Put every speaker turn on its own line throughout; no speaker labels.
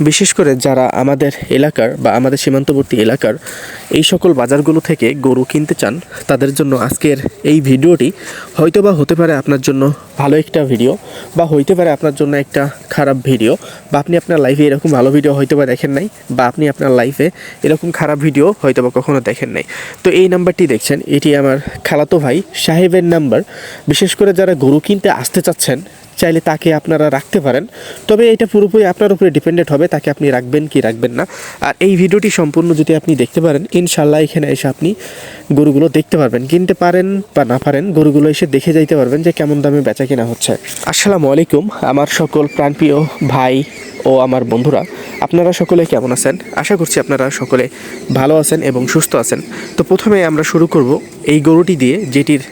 বিশেষ করে যারা আমাদের এলাকার বা আমাদের সীমান্তবর্তী এলাকার এই সকল বাজারগুলো থেকে গরু কিনতে চান, তাদের জন্য আজকের এই ভিডিওটি হয়তো বা হতে পারে আপনার জন্য ভালো একটা ভিডিও বা হইতে পারে আপনার জন্য একটা খারাপ ভিডিও বা আপনি আপনার লাইফে এরকম ভালো ভিডিও হয়তো বা দেখেন নাই বা আপনি আপনার লাইফে এরকম খারাপ ভিডিও হয়তো বা কখনো দেখেন নাই। তো এই নাম্বারটি দেখছেন, এটি আমার খালাতো ভাই সাহেবের নাম্বার। বিশেষ করে যারা গরু কিনতে আসতে চাচ্ছেন, চাইলে তাকে আপনারা রাখতে পারেন। তবে এটা পুরোপুরি আপনার উপরে ডিপেন্ডেন্ট হবে, তাকে আপনি রাখবেন কি রাখবেন না। আর এই ভিডিওটি সম্পূর্ণ যদি আপনি দেখতে পারেন ইনশাল্লাহ এখানে এসে আপনি গরুগুলো দেখতে পারবেন। কিনতে পারেন বা না পারেন, গরুগুলো এসে দেখে যাইতে পারবেন যে কেমন দামে বেচা কিনা হচ্ছে। আসসালামু আলাইকুম, আমার সকল প্রাণপ্রিয় ভাই ও আমার বন্ধুরা, আপনারা সকলে কেমন আছেন? আশা করছি আপনারা সকলে ভালো আছেন এবং সুস্থ আছেন। তো প্রথমে আমরা শুরু করব এই গরুটি দিয়ে, যেটির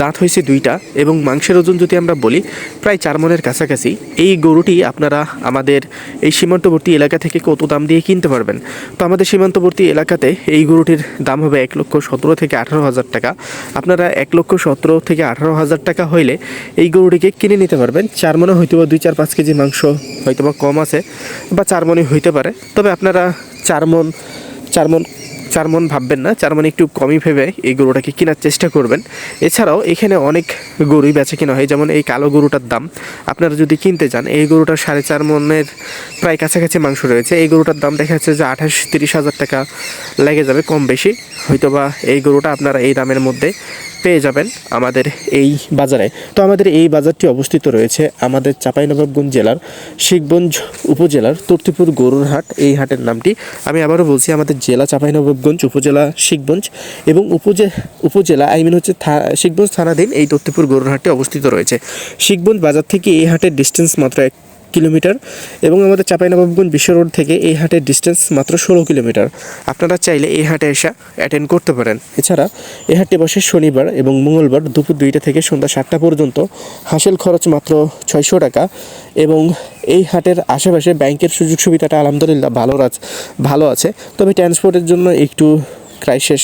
দাঁত হয়েছে দুইটা এবং মাংসের ওজন যদি আমরা বলি, প্রায় চার মনের কাছাকাছি। এই গরুটি আপনারা আমাদের এই সীমান্তবর্তী এলাকা থেকে কত দাম দিয়ে কিনতে পারবেন? তো আমাদের সীমান্তবর্তী এলাকাতে এই গরুটির দাম হবে এক লক্ষ সতেরো থেকে আঠারো হাজার টাকা। আপনারা এক লক্ষ সতেরো থেকে আঠারো হাজার টাকা হইলে এই গরুটিকে কিনে নিতে পারবেন। চার মনে হয়তো দুই চার পাঁচ কেজি মাংস হয়তো বা কম আছে বা চার মনে হইতে পারে। তবে আপনারা চার মন চার মন চার মন ভাববেন না। চার মন একটু কমই ভেবে এই গরুটাকে কেনার চেষ্টা করবেন। এছাড়াও এখানে অনেক গরুই বেচা কেনা হয়, যেমন এই কালো গরুটার দাম। আপনারা যদি কিনতে চান, এই গরুটার সাড়ে চার মনের প্রায় কাছাকাছি মাংস রয়েছে। এই গরুটার দাম দেখা যাচ্ছে যে আঠাশ, তিরিশ হাজার টাকা লেগে যাবে, কম বেশি। হয়তোবা এই গরুটা আপনারা এই দামের মধ্যে পেয়ে যাবেন আমাদের এই বাজারে। তো আমাদের এই বাজারটি অবস্থিত রয়েছে আমাদের চাঁপাইনবাবগঞ্জ জেলার শিখগঞ্জ উপজেলার তর্তিপুর গরুর হাট এই হাটের নামটি আমি আবারও বলছি, আমাদের জেলা চাঁপাইনবাবগঞ্জ উপজেলা শিখগঞ্জ এবং উপজে, উপজেলা আই মিন হচ্ছে শিখগঞ্জ থানাধীন এই তর্তিপুর গরুর হাটটি অবস্থিত রয়েছে। শিখগঞ্জ বাজার থেকে এই হাটের ডিস্টেন্স মাত্র এক কিলোমিটার এবং আমাদের চাঁপাইনবাবগঞ্জ বিশ্ব রোড থেকে এই হাটের ডিস্টেন্স মাত্র ষোলো কিলোমিটার। আপনারা চাইলে এই হাটে এসে অ্যাটেন্ড করতে পারেন। এছাড়া এই হাটটি বসে শনিবার এবং মঙ্গলবার দুপুর দুইটা থেকে সন্ধ্যা সাতটা পর্যন্ত হাসেল খরচ মাত্র ছয়শো টাকা এবং এই হাটের আশেপাশে ব্যাংকের সুযোগ সুবিধাটা আলহামদুলিল্লাহ ভালো ভালো আছে। তবে ট্রান্সপোর্টের জন্য একটু ক্রাইসিস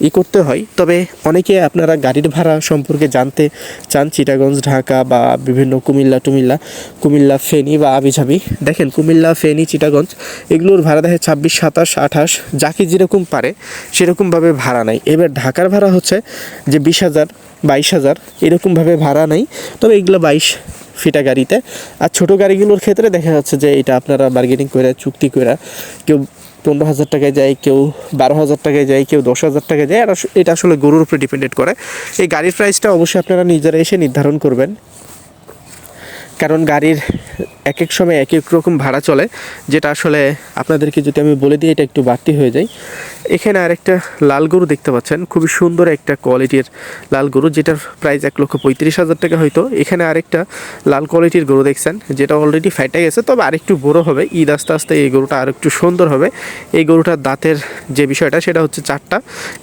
ই করতে হয়। তবে অনেকে আপনারা গাড়ির ভাড়া সম্পর্কে জানতে চান, চিটাগঞ্জ, ঢাকা বা বিভিন্ন কুমিল্লা, টুমিল্লা, কুমিল্লা, ফেনী বা আবিঝাবি। দেখেন, কুমিল্লা, ফেনি, চিটাগঞ্জ, এগুলোর ভাড়া দেখে ছাব্বিশ, সাতাশ, আঠাশ, যাকে যেরকম পারে সেরকমভাবে ভাড়া নাই। এবার ঢাকার ভাড়া হচ্ছে যে বিশ হাজার, বাইশ হাজার, এরকমভাবে ভাড়া নাই। তবে এগুলো বাইশ ফিটা গাড়িতে। আর ছোটো গাড়িগুলোর ক্ষেত্রে দেখা যাচ্ছে যে এটা আপনারা বার্গেনিং করে, চুক্তি করে কেউ পনেরো হাজার টাকায় যায়, কেউ বারো হাজার টাকায় যায়, কেউ দশ হাজার টাকায় যায়। আর এটা আসলে গরুর উপরে ডিপেন্ডেড করে। এই গাড়ির প্রাইসটা অবশ্যই আপনারা নিজেরা এসে নির্ধারণ করবেন। কারণ গাড়ির এক এক সময় এক এক রকম ভাড়া চলে, যেটা আসলে আপনাদেরকে যদি আমি বলে দিই, এটা একটু বাড়তি হয়ে যায়। এখানে আরেকটা লাল গরু দেখতে পাচ্ছেন, খুবই সুন্দর একটা কোয়ালিটির লাল গরু, যেটার প্রাইস এক লক্ষ পঁয়ত্রিশ হাজার টাকা হয়তো। এখানে আরেকটা লাল কোয়ালিটির গরু দেখছেন, যেটা অলরেডি ফাইটে গেছে তবে আরেকটু বড় হবে, ঈদ আস্তে আস্তে এই গরুটা আরেকটু সুন্দর হবে। এই গরুটার দাঁতের যে বিষয়টা, সেটা হচ্ছে চারটা,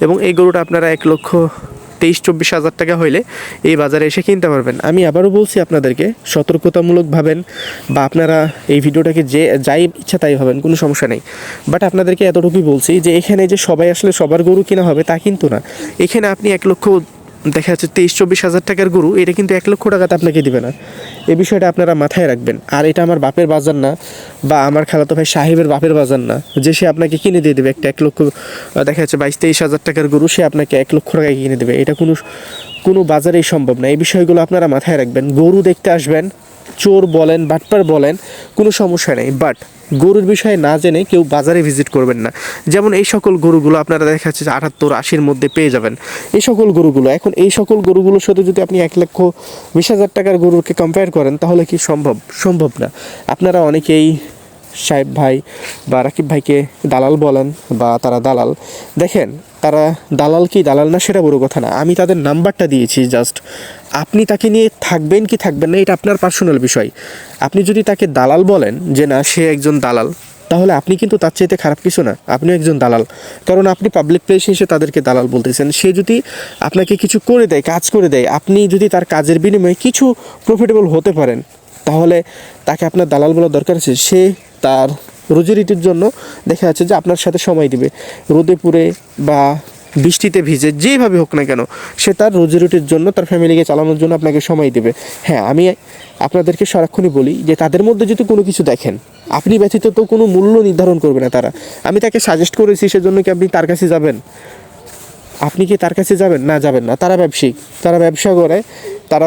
এবং এই গরুটা আপনারা এক লক্ষ তেইশ চব্বিশ হাজার টাকা হইলে এই বাজারে এসে কিনতে পারবেন। আমি আবারও বলছি আপনাদেরকে সতর্কতামূলক ভাবেন বা আপনারা এই ভিডিওটাকে যে, যাই ইচ্ছা তাই ভাবেন, কোনো সমস্যা নেই। বাট আপনাদেরকে এতটুকুই বলছি যে, এখানে যে সবাই আসলে সবার গরু কিনা হবে তা কিন্তু না। এখানে আপনি এক লক্ষ দেখা যাচ্ছে তেইশ, চব্বিশ হাজার টাকার গরু, এটা কিন্তু এক লক্ষ টাকাতে আপনাকে দিবে না। এই বিষয়টা আপনারা মাথায় রাখবেন। আর এটা আমার বাপের বাজার না, বা আমার খালাতো ভাই সাহেবের বাপের বাজার না। যে সে আপনাকে কিনে দিয়ে দেবে একটা এক লক্ষ দেখা যাচ্ছে বাইশ, তেইশ হাজার টাকার গরু, সে আপনাকে এক লক্ষ টাকায় কিনে দেবে। এটা কোনো কোনো বাজারেই সম্ভব না। এই বিষয়গুলো আপনারা মাথায় রাখবেন। গরু দেখতে আসবেন চোর বলেন, বাটপার বলেন, কোনো সমস্যা নেই। বাট গরুর বিষয়ে না জেনে কেউ বাজারে ভিজিট করবেন না। যেমন এই সকল গরুগুলো আপনারা দেখা যাচ্ছে যে আটাত্তর, আশির মধ্যে পেয়ে যাবেন। এই সকল গরুগুলো, এখন এই সকল গরুগুলোর সাথে যদি আপনি এক লক্ষ বিশ হাজার টাকার গরুকে কম্পেয়ার করেন, তাহলে কি সম্ভব? সম্ভব না। আপনারা অনেকেই সাহেব ভাই বা রাকিব ভাইকে দালাল বলেন বা তারা দালাল, দেখেন তারা দালাল কি দালাল না সেটা বড় কথা না। আমি তাদের নাম্বারটা দিয়েছি জাস্ট আপনি তাকে নিয়ে থাকবেন কি থাকবেন না, এটা আপনার পার্সোনাল বিষয়। আপনি যদি তাকে দালাল বলেন যে না, সে একজন দালাল, তাহলে আপনি কিন্তু তার চাইতে খারাপ কিছু না, আপনিও একজন দালাল। কারণ আপনি পাবলিক প্লেসে এসে তাদেরকে দালাল বলতেছেন, সে যদি আপনাকে কিছু করে দেয়, কাজ করে দেয়, আপনি যদি তার কাজের বিনিময়ে কিছু প্রফিটেবল হতে পারেন, তাহলে তাকে আপনার দালাল বলার দরকার আছে। সে তার রুজি রুটির জন্য দেখা যাচ্ছে যে আপনার সাথে সময় দিবে। রোদে পুড়ে বা বৃষ্টিতে ভিজে যেভাবে হোক না কেন, সে তার রোজি রুটির জন্য তার ফ্যামিলিকে চালানোর জন্য আপনাকে সময় দেবে। হ্যাঁ আমি আপনাদেরকে সারাক্ষণই বলি যে তাদের মধ্যে যদি কোনো কিছু দেখেন, আপনি ব্যতীত তো কোনো মূল্য নির্ধারণ করবে না তারা। আমি তাকে সাজেস্ট করেছি সেজন্য কি আপনি তার কাছে যাবেন? আপনি কি তার কাছে যাবেন? না যাবেন না। তারা ব্যবসায়িক তারা ব্যবসা করে, তারা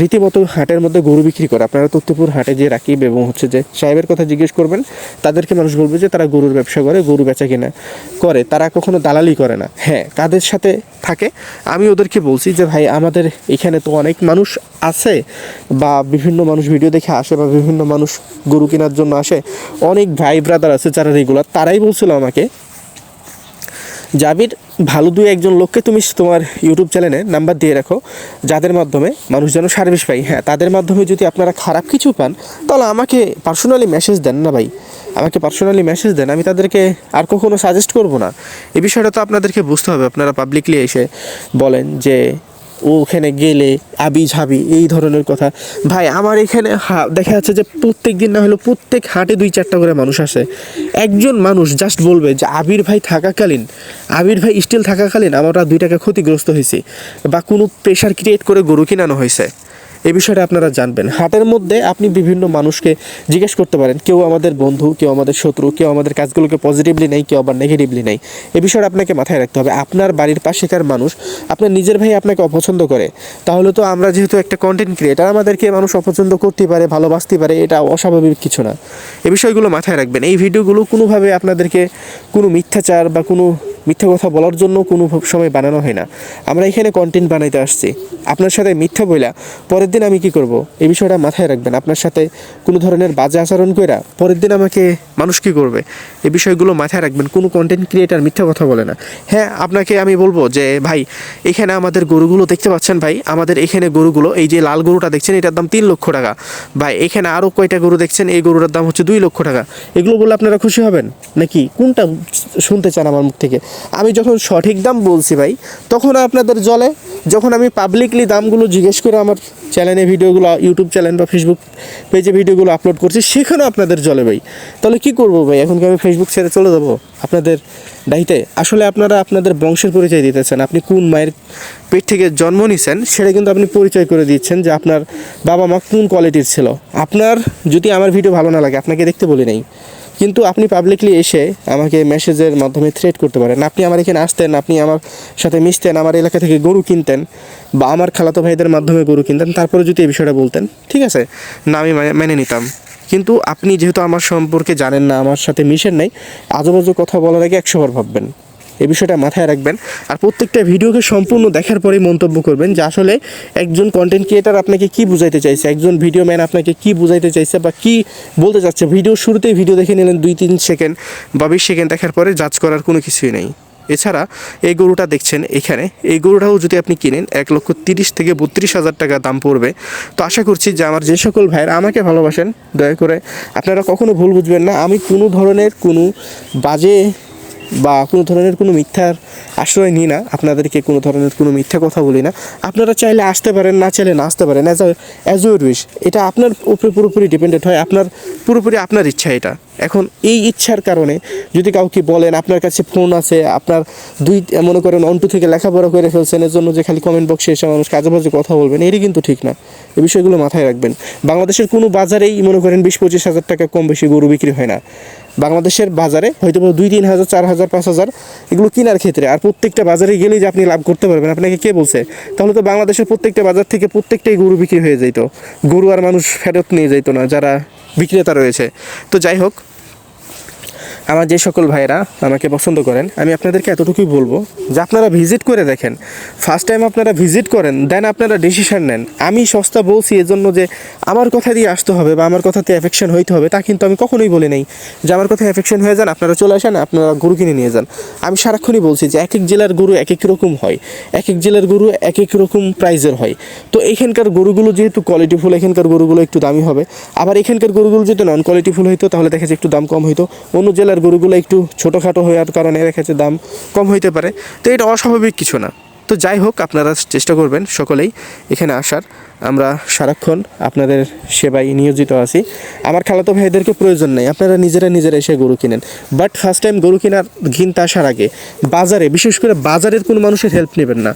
রীতিমতো হাটের মধ্যে গরু বিক্রি করে। আপনারা তত্ত্বপুর হাটে যে রাকিব এবং হচ্ছে যে সাহেবের কথা জিজ্ঞেস করবেন, তাদেরকে মানুষ বলবে যে তারা গরুর ব্যবসা করে, গরু বেচা কিনা করে। তারা কখনো দালালি করে না। হ্যাঁ কাদের সাথে থাকে। আমি ওদেরকে বলছি যে, ভাই, আমাদের এখানে তো অনেক মানুষ আছে বা বিভিন্ন মানুষ ভিডিও দেখে আসে বা বিভিন্ন মানুষ গরু কেনার জন্য আসে। অনেক ভাই ব্রাদার আছে যারা রেগুলার তারাই বলছিল আমাকে, জাবির ভালো দুই একজন লোককে তুমি তোমার ইউটিউব চ্যানেলে নাম্বার দিয়ে রাখো, যাদের মাধ্যমে মানুষ যেন সার্ভিস পাই হ্যাঁ তাদের মাধ্যমে যদি আপনারা খারাপ কিছু পান, তাহলে আমাকে পার্সোনালি মেসেজ দেন না ভাই। আমাকে পার্সোনালি মেসেজ দেন, আমি তাদেরকে আর কখনো সাজেস্ট করব না। এই বিষয়টা তো আপনাদেরকে বুঝতে হবে। আপনারা পাবলিকলি এসে বলেন যে ওখানে গেলে আবি ঝাবি এই ধরনের কথা। ভাই, আমার এখানে দেখা যাচ্ছে যে প্রত্যেক দিন না হলেও প্রত্যেক হাটে দুই চারটা করে মানুষ আসে। একজন মানুষ জাস্ট বলবে যে, আবির ভাই থাকাকালীন, আবির ভাই স্টিল থাকাকালীন আমরা দুই টাকা ক্ষতিগ্রস্ত হয়েছি বা কোনো প্রেশার ক্রিয়েট করে গরু কিনানো হয়েছে। এই বিষয়টা আপনারা জানবেন। হাটের মধ্যে আপনি বিভিন্ন মানুষকে জিজ্ঞেস করতে পারেন, কেউ আমাদের বন্ধু, কেউ আমাদের শত্রু, কেউ আমাদের কাজগুলোকে পজিটিভলি নেই, কেউ আবার নেগেটিভলি নেই। এই বিষয়টা আপনাকে মাথায় রাখতে হবে। আপনার বাড়ির পাশেকার মানুষ, আপনার নিজের ভাই আপনাকে অপছন্দ করে। তাহলে তো আমরা যেহেতু একটা কন্টেন্ট ক্রিয়েটার আমাদেরকে মানুষ অপছন্দ করতে পারে ভালোবাসতে পারে, এটা অস্বাভাবিক কিছু না। এ বিষয়গুলো মাথায় রাখবেন। এই ভিডিওগুলো কোনোভাবে আপনাদেরকে কোনো মিথ্যাচার বা কোনো মিথ্যা কথা বলার জন্য কোনো সময় বানানো হয় না। আমরা এখানে কন্টেন্ট বানাইতে আসছি। আপনার সাথে মিথ্যা বইলা, পরের দিন আমি কি করব? এই বিষয়টা মাথায় রাখবেন। আপনার সাথে কোনো ধরনের বাজে আচরণ কইরা পরের দিন আমাকে মানুষ কি করবে? এই বিষয়গুলো মাথায় রাখবেন। কোনো কন্টেন্ট ক্রিয়েটার মিথ্যা কথা বলে না। হ্যাঁ আপনাকে আমি বলব যে, ভাই, এখানে আমাদের গরুগুলো দেখতে পাচ্ছেন, ভাই? আমাদের এখানে গরুগুলো, এই যে লাল গরুটা দেখছেন, এটার দাম তিন লক্ষ টাকা। ভাই, এখানে আরও কয়টা গরু দেখছেন, এই গরুটার দাম হচ্ছে দুই লক্ষ টাকা। এগুলো বলে আপনারা খুশি হবেন? নাকি? কোনটা শুনতে চান আমার মুখ থেকে? আমি যখন সঠিক দাম বলছি ভাই, তখন আপনাদের জলে যখন আমি পাবলিকলি দামগুলো জিজ্ঞেস করে আমার চ্যানেলে ভিডিওগুলো ইউটিউব চ্যানেল বা ফেসবুক পেজে ভিডিওগুলো আপলোড করছি সেখানেও আপনাদের জলে ভাই। তাহলে কি করব ভাই? এখন কি আমি ফেসবুক ছেড়ে চলে যাব আপনাদের ডাইতে আসলে আপনারা আপনাদের বংশের পরিচয় দিতেছেন। আপনি কোন মায়ের পেট থেকে জন্ম নিছেন, সেটা কিন্তু আপনি পরিচয় করে দিচ্ছেন যে আপনার বাবা মা কোন কোয়ালিটির ছিল। আপনার যদি আমার ভিডিও ভালো না লাগে, আপনাকে দেখতে বলি নাই। কিন্তু আপনি পাবলিকলি এসে আমাকে মেসেজের মাধ্যমে থ্রেট করতে পারেন। আপনি আমার এখানে আসতেন, আপনি আমার সাথে মিশতেন, আমার এলাকা থেকে গরু কিনতেন বা আমার খালাতো ভাইদের মাধ্যমে গরু কিনতেন, তারপরে যদি এই বিষয়টা বলতেন, ঠিক আছে? না, আমি মানে- নিতাম। কিন্তু আপনি যেহেতু আমার সম্পর্কে জানেন না, আমার সাথে মিশেন নাই আজবাজু কথা বলার আগে একশোবার ভাববেন। এই বিষয়টা মাথায় রাখবেন। আর প্রত্যেকটা ভিডিওকে সম্পূর্ণ দেখার পরেই মন্তব্য করবেন যে আসলে একজন কন্টেন্ট ক্রিয়েটার আপনাকে কি বুঝাইতে চাইছে? একজন ভিডিও ম্যান আপনাকে কি বুঝাইতে চাইছে বা কি বলতে চাচ্ছে? ভিডিও শুরুতেই ভিডিও দেখে নিলেন দুই তিন সেকেন্ড বা বিশ সেকেন্ড দেখার পরে জাজ করার কোনো কিছুই নেই। এছাড়া এই গরুটা দেখছেন এখানে। এই গরুটাও যদি আপনি কিনেন, এক লক্ষ তিরিশ থেকে বত্রিশ হাজার টাকা দাম পড়বে। তো আশা করছি যে আমার যে সকল ভাইয়েরা আমাকে ভালোবাসেন, দয়া করে আপনারা কখনো ভুল বুঝবেন না। আমি কোনো ধরনের কোনো বাজে বা কোনো ধরনের কোনো মিথ্যার আশ্রয় নিই না, আপনাদেরকে কোনো ধরনের কোনো মিথ্যা কথা বলি না। আপনারা চাইলে আসতে পারেন, না চাইলে না আসতে পারেন অ্যাজ অ্যাজ ইউর উইশ এটা আপনার উপরে পুরোপুরি ডিপেন্ডেন্ট হয়, আপনার, পুরোপুরি আপনার ইচ্ছা এটা। এখন এই ইচ্ছার কারণে যদি কাউকে বলেন, আপনার কাছে ফোন আছে, আপনার দুই, মনে করেন অন্টু থেকে লেখাপড়া করে ফেলছেন এর জন্য যে খালি কমেন্ট বক্সে এসে মানুষ কাজে বাজে কথা বলবেন এটি কিন্তু ঠিক না। এই বিষয়গুলো মাথায় রাখবেন। বাংলাদেশের কোনো বাজারেই মনে করেন বিশ পঁচিশ হাজার টাকা কম বেশি গরু বিক্রি হয় না। বাংলাদেশের বাজারে, হয়তো দুই, তিন হাজার, চার হাজার, পাঁচ হাজার, এগুলো কেনার ক্ষেত্রে। আর প্রত্যেকটা বাজারে গেলেই যে আপনি লাভ করতে পারবেন, আপনাকে কে বলছে? তাহলে তো বাংলাদেশের প্রত্যেকটা বাজার থেকে প্রত্যেকটাই গরু বিক্রি হয়ে যেত গরু আর মানুষ ফেরত নিয়ে যেত না, যারা বিক্রেতা রয়েছে। তো যাই হোক আমার যে সকল ভাইরা আমাকে পছন্দ করেন, আমি আপনাদেরকে এতটুকুই বলব যে আপনারা ভিজিট করে দেখেন। ফার্স্ট টাইম আপনারা ভিজিট করেন দেন আপনারা ডিসিশান নেন। আমি সস্তা বলছি এজন্য যে আমার কথা দিয়ে আসতে হবে বা আমার কথাতে অ্যাফেকশন হইতে হবে, তা কিন্তু আমি কখনোই বলে নাই। যে আমার কথা অ্যাফেকশন হয়ে যান, আপনারা চলে আসেন, আপনারা গরু কিনে নিয়ে যান। আমি সারাক্ষণই বলছি যে এক এক জেলার গরু এক এক রকম হয়। এক এক জেলার গরু এক এক রকম প্রাইজের হয়। তো এখানকার গরুগুলো যেহেতু কোয়ালিটিফুল এখানকার গরুগুলো একটু দামি হবে। আবার এখানকার গরুগুলো যদি নন কোয়ালিটিফুল হইতো, তাহলে দেখা যাচ্ছে একটু দাম কম হইতো। অন্য জেলার গরুগুলো একটু ছোটোখাটো হওয়ার কারণে ক্ষেত্রে দাম কম হইতে পারে। তো এটা অস্বাভাবিক কিছু না। তো যাই হোক, আপনারা চেষ্টা করবেন সকলেই এখানে আসার। আমরা সারাক্ষণ আপনাদের সেবায় নিয়োজিত আছি। আমার খালাতো ভাইদেরকে প্রয়োজন নেই, আপনারা নিজেরা নিজেরা এসে গরু কিনেন। বাট ফার্স্ট টাইম গরু কেনার কিনতে আসার আগে, বাজারে, বিশেষ করে বাজারের কোনো মানুষের হেল্প নেবেন না।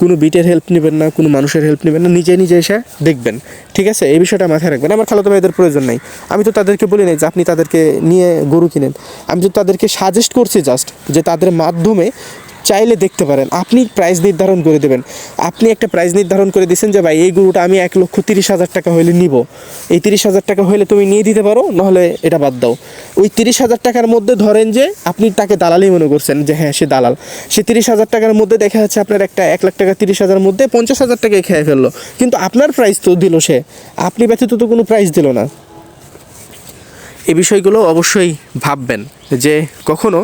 কোনো বিটের হেল্প নেবেন না, কোনো মানুষের হেল্প নেবেন না, নিজে নিজে এসে দেখবেন। ঠিক আছে? এই বিষয়টা মাথায় রাখবেন। আমার খালাতো ভাইদের প্রয়োজন নেই। আমি তো তাদেরকে বলি নাই যে আপনি তাদেরকে নিয়ে গরু কিনেন। আমি তো তাদেরকে সাজেস্ট করছি জাস্ট যে তাদের মাধ্যমে চাইলে দেখতে পারেন। আপনি প্রাইস নির্ধারণ করে দেবেন। আপনি একটা প্রাইস নির্ধারণ করে দিয়েছেন যে, ভাই, এই গরুটা আমি এক লক্ষ তিরিশ হাজার টাকা হলে নিব। এই তিরিশ হাজার টাকা হলে তুমি নিয়ে দিতে পারো, নাহলে এটা বাদ দাও। ওই তিরিশ হাজার টাকার মধ্যে ধরেন যে, আপনি তাকে দালালই মনে করছেন যে হ্যাঁ সে দালাল। সে তিরিশ হাজার টাকার মধ্যে দেখা যাচ্ছে আপনার একটা এক লাখ টাকা তিরিশ হাজার মধ্যে পঞ্চাশ হাজার টাকায় খেয়ে ফেলল। কিন্তু আপনার প্রাইস তো দিল সে। আপনি ব্যতীত তো কোনো প্রাইস দিল না। এই বিষয়গুলো অবশ্যই ভাববেন যে কখনো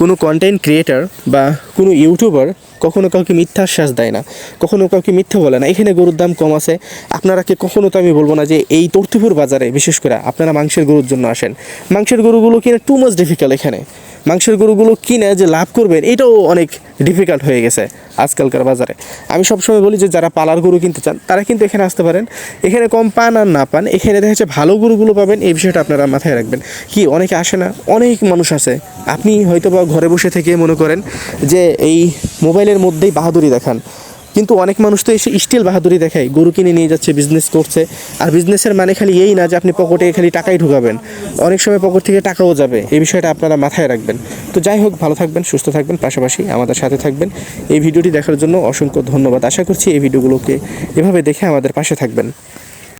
কোনো কন্টেন্ট ক্রিয়েটার বা কোনো ইউটিউবার কখনো কাউকে মিথ্যা আশ্বাস দেয় না, কখনো কাউকে মিথ্যা বলে না। এখানে গরুর দাম কম আছে। আপনারাকে কখনো তো আমি বলব না যে এই তর্তিপুর বাজারে, বিশেষ করে আপনারা মাংসের গরুর জন্য আসেন। মাংসের গরুগুলো কিনা টু মাচ ডিফিকাল্ট এখানে। মাংসের গরুগুলো কিনে যে লাভ করবেন, এটাও অনেক ডিফিকাল্ট হয়ে গেছে আজকালকার বাজারে। আমি সবসময় বলি যে, যারা পালার গরু কিনতে চান, তারা কিন্তু এখানে আসতে পারেন। এখানে কম পান আর না পান, এখানে দেখা যাচ্ছে ভালো গরুগুলো পাবেন, এই বিষয়টা আপনারা মাথায় রাখবেন। কি, অনেকে আসে না? অনেক মানুষ আছে। আপনি হয়তো বা ঘরে বসে থেকে মনে করেন যে, এই মোবাইলের মধ্যেই বাহাদুরি দেখান। কিন্তু অনেক মানুষ তো এসে স্টিল বাহাদুরি দেখায়। গরু কিনে নিয়ে যাচ্ছে বিজনেস করছে। আর বিজনেসের মানে খালি এই না যে আপনি পকেটে খালি টাকাই ঢুকাবেন। অনেক সময় পকেট থেকে টাকাও যাবে। এই বিষয়টা আপনারা মাথায় রাখবেন। তো যাই হোক, ভালো থাকবেন, সুস্থ থাকবেন, পাশাপাশি আমাদের সাথে থাকবেন। এই ভিডিওটি দেখার জন্য অসংখ্য ধন্যবাদ। আশা করছি এই ভিডিওগুলোকে এভাবে দেখে আমাদের পাশে থাকবেন।